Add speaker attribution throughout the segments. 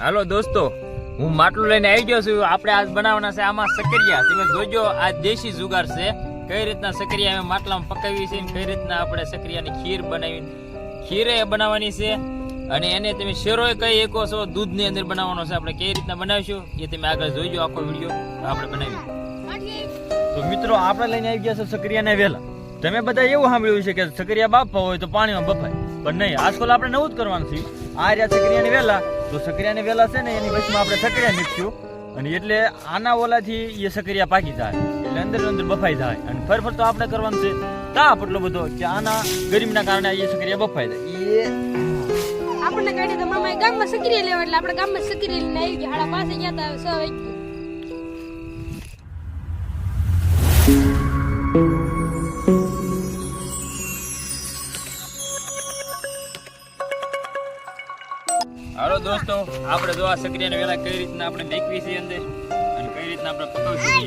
Speaker 1: હાલો દોસ્તો, હું માટલું લઈને આવી ગયો છું. આપણે આજ બનાવવાના છે આમાં સક્રિયા તમે જોજો, આ દેશી જુગાર છે. કઈ રીતના સક્રિયા અમે માટલામાં પકાવી છે કઈ રીતના આપણે સક્રિયાની ખીર બનાવી ખીર બનાવવાની છે અને એને તમે શેરોએ કઈ એકો છો દૂધની અંદર બનાવવાનો છે. આપણે કઈ રીતના બનાવીશું એ તમે આગળ જોઈજો આખો વીડિયો. આપણે બનાવી તો મિત્રો, આપણે લઈને આવી ગયા છે સક્રિયાને વેલા તમે બધા એવું સાંભળ્યું છે કે સક્રિયા બાફવા હોય તો પાણીમાં બફાય. પણ નહીં, આજકાલ આપણે નવું જ કરવાનું છે. આ રહ્યા સક્રિયાને વેલા તો સકરિયાની વેલા છે ને એની વચમાં આપણે સકરિયા મીઠ્યું અને એટલે આના ઓલાથી એ સકરિયા પાકી જાય. એટલે અંદર અંદર બફાઈ જાય. અને ફર ફર તો આપણે કરવાનું છે તાપ એટલો બધો કે આના ગરમીના કારણે એ સકરિયા બફાઈ જાય. એ
Speaker 2: આપણને કાઢે તો મામા ગામમાં સક્રિય લેવા એટલે આપણે ગામમાં સક્રિય લઈને આવી ગયા. હાડા પાસે ગયા તા સ વાગ્યે.
Speaker 1: દોસ્તો આપણે જો આ સક્રિયાને વેલા કઈ રીતના આપણે મેકવી છે અંદર? અને કઈ રીતના આપણે પકાવશું?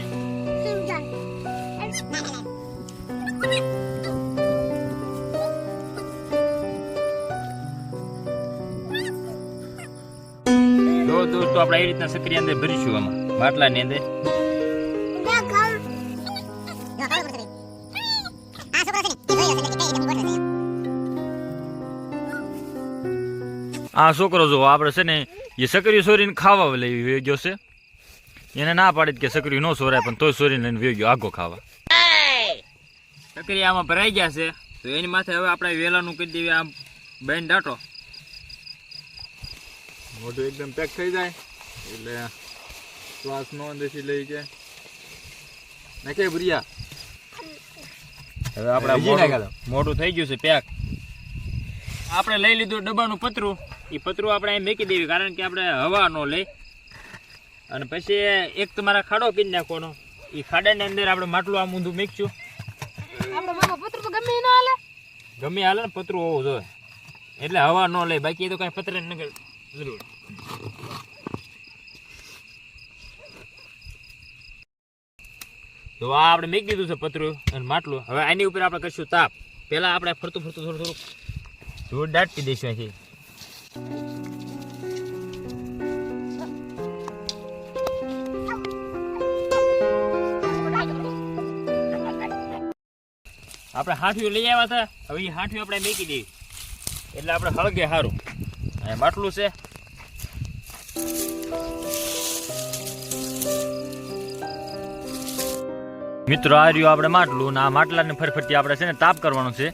Speaker 1: દોસ્તો આપણે એ રીતના સક્રિય અંદર ભરીશું આમાં બાટલાની અંદર. આ છોકરો જો આપણે છે ને એ સકરી સોરીને ખાવા લઈ વયો ગયો છે. એને ના પાડી કે સકરી નો સોરાય પણ તોય સોરીને લઈને વયો ગયો આગો ખાવા. સકરી આમાં ભરાઈ ગયા છે. તો એની માથે હવે આપણે વેલાનું કરી દેવી આમ બેન ડાટો
Speaker 3: મોઢું એકદમ પેક થઈ જાય એટલે શ્વાસ નો અંદરથી લઈ જાય. કે ભૂરિયા?
Speaker 1: હવે આપણે મોઢું થઈ ગયું છે પેક. આપણે લઈ લીધું ડબ્બાનું પતરું. એ પતરું આપણે અહીં મૂકી દેવી કારણ કે આપણે હવા ન લઈ અને પછી એક તમારા ખાડો કરી નાખવાનો. એ ખાડાની અંદર આપણે માટલું આમ ઊંધું મૂકશું.
Speaker 2: ગમે હાલે.
Speaker 1: ને પતરું હોવું જોઈએ. એટલે હવા ન લે બાકી એ તો કાંઈ પતરે ન જરૂર. તો આ આપણે મૂકી દીધું છે પતરું અને માટલું. હવે આની ઉપર આપણે કરશું તાપ. પહેલાં આપણે ફરતું ફરતું થોડું થોડું ધૂળ દાટી દઈશું અહીંથી. આપણે હાંઠિયું લઈ આવ્યા હતા હવે એ હાંઠિયું આપણે મેકી દઈએ. એટલે આપણે હળગે સારું અને માટલું છે. મિત્રો, આ રહ્યું આપણે માટલું ને આ માટલાને ફરફરતી આપણે છે ને તાપ કરવાનો છે.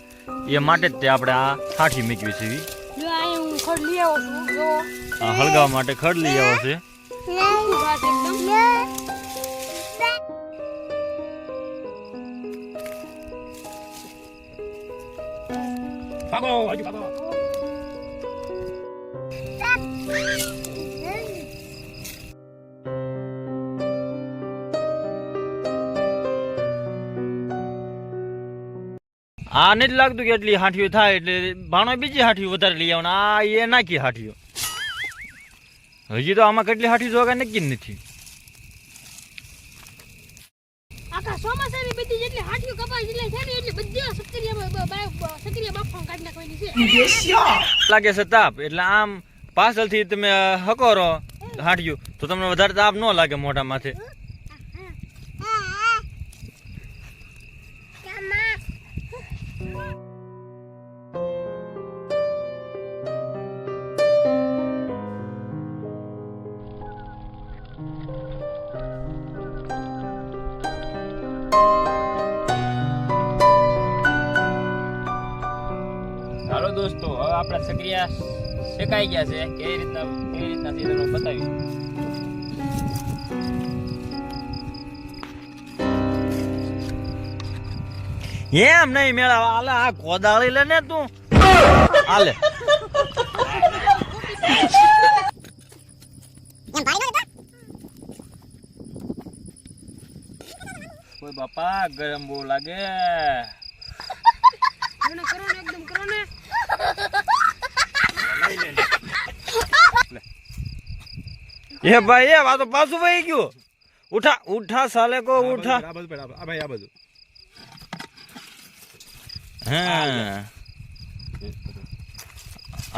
Speaker 1: એ માટે જ તે આપણે આ હાંઠી મૂકવી છે
Speaker 2: લઈ આવો છું? જો.
Speaker 1: આ હળગાવવા માટે ખડ લઈ આવો છે. ભાગો હજુ ભાગો આ નથી લાગતું કે એટલી હાંઠીઓ થાય એટલે ભાણો બીજી હાંઠીઓ વધારે લઈ આવવાનું. આ એ નાખી હાંઠીઓ. હજી તો આમાં કેટલી હાંઠી જોવા નક્કી નથી.
Speaker 2: આખા ચોમાસાની બધી જેટલી હાટીઓ કપાઈ જેટલી છે ને એટલી બધી સક્રિય સક્રિય બાફા કાઢી નાખવાની છે.
Speaker 1: લાગે છે તાપ એટલે આમ પાછળથી તમે હકોરો હાંઠીઓ તો તમને વધારે તાપ ન લાગે મોઢા માથે દોસ્તો હવે આપણા સક્રિયા શેકાઈ ગયા છે. કેવી રીતના કેવી રીતના છે તમને બતાવ્યું. એમ નહીં મેળા આલે આ કોદાળી લે ને તું. આલે. કોઈ બાપા ગરમ બહુ લાગે
Speaker 2: મને કરો ને એકદમ કરો ને
Speaker 1: એ ભાઈ એ વાતો પાછું ભાઈ ગયું. ઉઠા ઉઠા સાલે કો ઉઠા.
Speaker 3: આ બધું આ ભાઈ આ બધું.
Speaker 1: હા.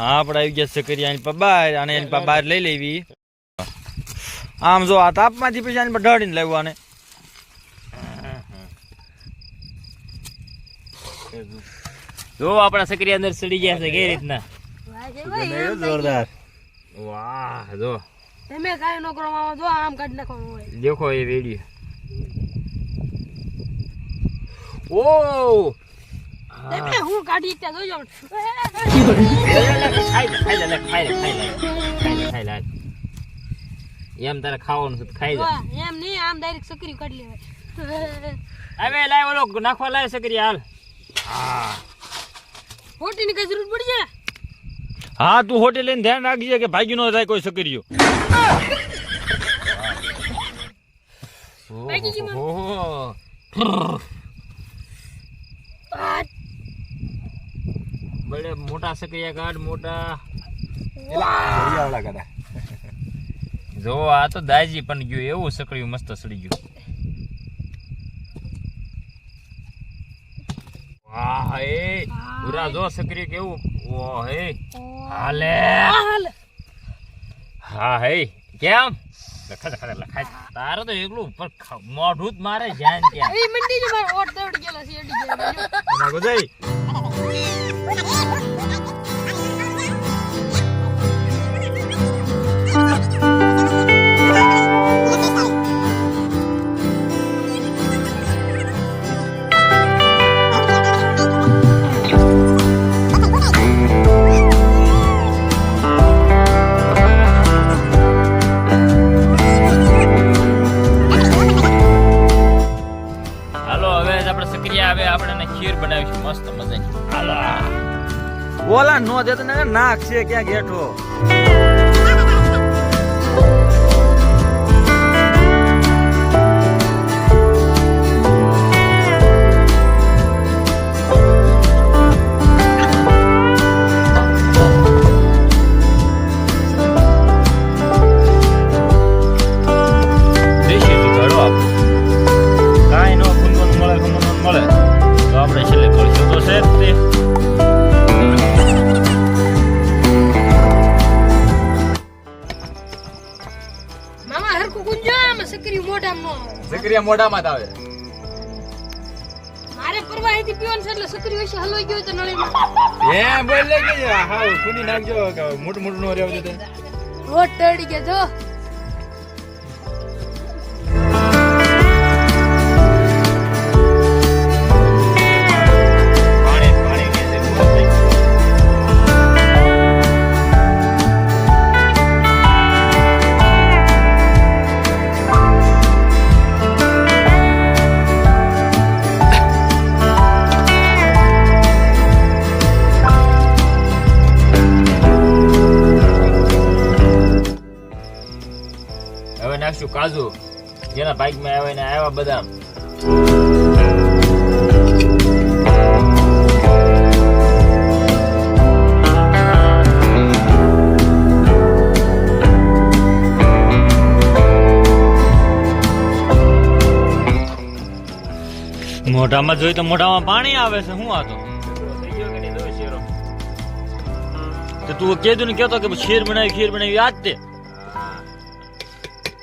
Speaker 4: આપણે આવી ગયા સકરિયા એની પર બહાર અને એની પર બહાર લઈ લેવી. આમ જો આ તાપમાંથી પછી આની પર ઢળીને લેવાને
Speaker 1: જો આપણા સકરિયા અંદર સડી ગયા છે કે રીતના?
Speaker 4: જોરદાર
Speaker 1: વાહ જો.
Speaker 2: તમે કાંઈ ન કરવામાં જો આમ કાઢી નાખવાનું હોય.
Speaker 1: દેખો એ વેડી ઓ!
Speaker 2: તમે હું કાઢી ત્યાં જોજો.
Speaker 1: એમ તારે ખાવાનું છે ખાઈ લે.
Speaker 2: એમ નહીં આમ ડાયરેક્ટ સકરી કાઢી લેવાય.
Speaker 1: હવે લાય ઓલો નાખવા લાય સકરી હાલ. હા.
Speaker 2: ખોટીની કઈ જરૂર પડશે
Speaker 4: હા તું હોટેલ લઈને ધ્યાન રાખજે કે ભાગી નો થાય કોઈ
Speaker 2: સકરીઓ
Speaker 1: બળે મોટા સક્રિય કાઢ મોટા. જો આ તો દાજી પણ ગયું એવું સકડ્યું મસ્ત સડી ગયું. વાહ હે. બુરા જો સક્રિય કેવું? વાહ હે. હાલે. હા હે. કેમ? લખા લખા લખાય તારે તો એકલું ઉપર મોઢું જ મારે જાન ત્યાં.
Speaker 2: એ મંડી જ મારો ઓટ દોડ ગયેલા છે એડી ગયેલા
Speaker 4: નાખો જઈ.
Speaker 1: હાલો
Speaker 4: બોલા નો દેતો ને નાક છે ક્યાં ગેઠો?
Speaker 2: મામા હરખું ગુંજો આમ સકરી મોઢામાં. ન
Speaker 3: સક્રિયા મોઢામાં જ આવે.
Speaker 2: મારે પરવા હતી પીવાનું છે એટલે સકરી વિશે હલવાઈ ગયો તો નળીમાં.
Speaker 3: હે બોલ લે કે હા સુની નાખજો મોટ મોટું મોટું નો રહેવું દે
Speaker 2: રોટ
Speaker 1: તડી કે જો. કાજુ જેના બાઈકમાં આવે ને આવ્યા બદામ
Speaker 4: મોઢામાં જોઈ તો મોઢામાં પાણી આવે છે, શું આ તો
Speaker 1: શેરો
Speaker 4: તો તું કીધું ને કેતો કે ખીર બનાવી ખીર બનાવી આજ તે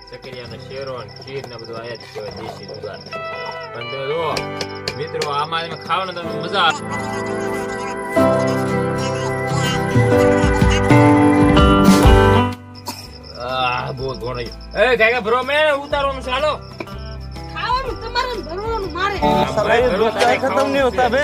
Speaker 1: સકરિયાનો શેરો ખીર ને બધું આયા જ કહેવાય દેશી જુગાર પણ તમે જુઓ મિત્રો આમાં તમે ખાવાનું તમને મજા આવે. બહુ ઘણો એ કાકા ભરો મેં ઉતારવાનું
Speaker 2: ખાવાનું તમારે ભરવાનું મારે.
Speaker 4: ખતમ નહીં હોતા બે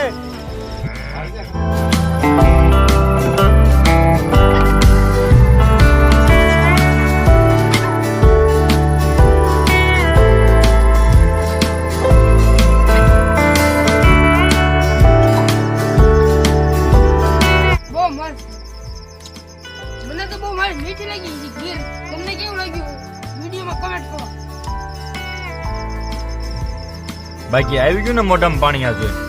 Speaker 4: બાકી આવી ગયું ને મોઢામાં પાણી આ